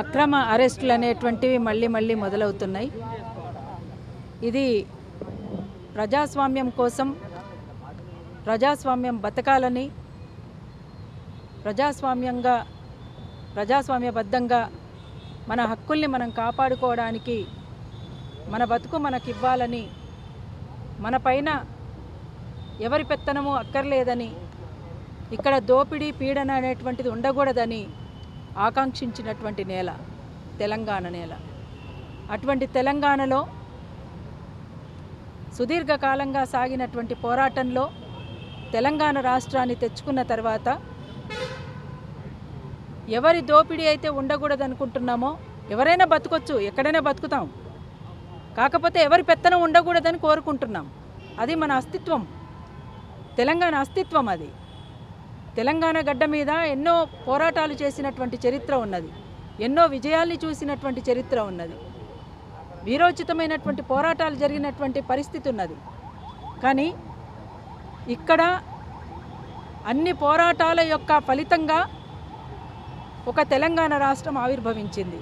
అక్రమ అరెస్టులు అనేటువంటివి మళ్ళీ మళ్ళీ మొదలవుతున్నాయి. ఇది ప్రజాస్వామ్యం కోసం ప్రజాస్వామ్యం బతకాలని ప్రజాస్వామ్యంగా ప్రజాస్వామ్యబద్ధంగా మన హక్కుల్ని మనం కాపాడుకోవడానికి మన బతుకు మనకి ఇవ్వాలని మన పైన ఎవరి పెత్తనము అక్కర్లేదని ఇక్కడ దోపిడీ పీడన అనేటువంటిది ఉండకూడదని ఆకాంక్షించినటువంటి నేల తెలంగాణ నేల. అటువంటి తెలంగాణలో సుదీర్ఘకాలంగా సాగినటువంటి పోరాటంలో తెలంగాణ రాష్ట్రాన్ని తెచ్చుకున్న తర్వాత ఎవరి దోపిడీ అయితే ఉండకూడదనుకుంటున్నామో ఎవరైనా బతకొచ్చు ఎక్కడైనా బతుకుతాం. కాకపోతే ఎవరి పెత్తనం ఉండకూడదని కోరుకుంటున్నాం. అది మన అస్తిత్వం. తెలంగాణ అస్తిత్వం అది. తెలంగాణ గడ్డ మీద ఎన్నో పోరాటాలు చేసినటువంటి చరిత్ర ఉన్నది. ఎన్నో విజయాల్ని చూసినటువంటి చరిత్ర ఉన్నది. వీరోచితమైనటువంటి పోరాటాలు జరిగినటువంటి పరిస్థితి ఉన్నది. కానీ ఇక్కడ అన్ని పోరాటాల యొక్క ఫలితంగా ఒక తెలంగాణ రాష్ట్రం ఆవిర్భవించింది.